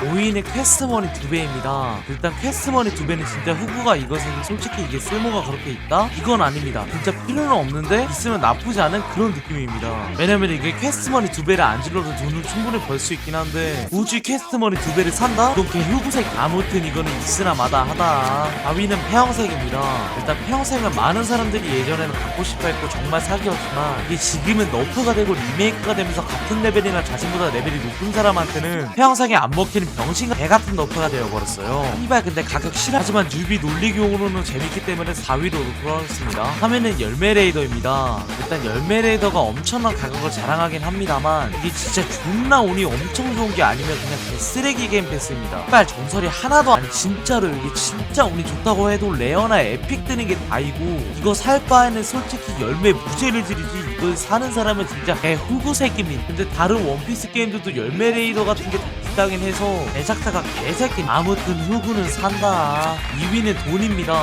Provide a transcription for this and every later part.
5위는 퀘스트머니 2배입니다. 일단 퀘스트머니 2배는 진짜 흑우가 이것은 솔직히 이게 쓸모가 그렇게 있다? 이건 아닙니다. 진짜 필요는 없는데 있으면 나쁘지 않은 그런 느낌입니다. 왜냐면 이게 퀘스트머니 2배를 안 질러도 돈을 충분히 벌 수 있긴 한데 우주 퀘스트머니 2배를 산다? 이건 걔 흑우색 아무튼 이거는 있으나 마다 하다. 4위는 폐왕색입니다. 일단 폐왕색은 많은 사람들이 예전에는 갖고 싶어 했고 정말 사기였지만 이게 지금은 너프가 되고 리메이크가 되면서 같은 레벨이나 자신보다 레벨이 높은 사람한테는 폐왕색이 안 먹히는 병신과 개 같은 너프가 되어버렸어요. 이발 근데 가격 실하 하지만 뉴비 놀리기용으로는 재밌기 때문에 4위로 돌아왔습니다. 3위는 열매 레이더입니다. 일단 열매 레이더가 엄청난 가격을 자랑하긴 합니다만 이게 진짜 존나 운이 엄청 좋은 게 아니면 그냥 개쓰레기 게임 패스입니다. 이발 정설이 하나도 아니 진짜로 이게 진짜 운이 좋다고 해도 레어나 에픽 뜨는 게 다이고 이거 살 바에는 솔직히 열매 무죄를 지르지 이걸 사는 사람은 진짜 개 후구 새끼입니다. 근데 다른 원피스 게임들도 열매 레이더 같은 게다 비싸긴 해서 제작자가 개새끼. 아무튼 후구는 산다. 2위는 돈입니다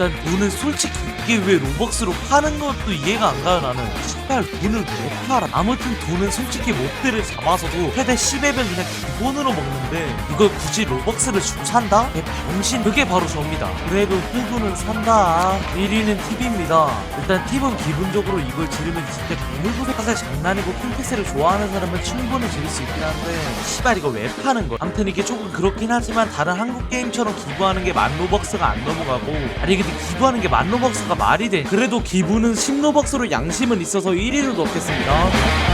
일단 돈은 솔직히 이게 왜 로벅스로 파는 것도 이해가 안 가요 나는. 씨발 돈을 왜 팔아 아무튼 돈은 솔직히 몹들을 잡아서도 최대 10앱은 그냥 기본으로 먹는데 이걸 굳이 로벅스를 주고 산다? 개 병신 그게 바로 저입니다. 그래도 후구는 산다. 1위는 팁입니다. 일단 팁은 기본적으로 이걸 지르면 진짜 개물고생 사실 장난이고 핑크스를 좋아하는 사람은 충분히 지를 수 있긴 한데 씨발 이거 왜 파는 거야? 아무튼 이게 조금 그렇긴 하지만 다른 한국 게임처럼 기부하는 게 만 로벅스가 안 넘어가고. 아니 근데 기부하는 게 만 로벅스가 말이 돼. 그래도 기부는 10 로벅스로 양심은 있어서 1위를 넣겠습니다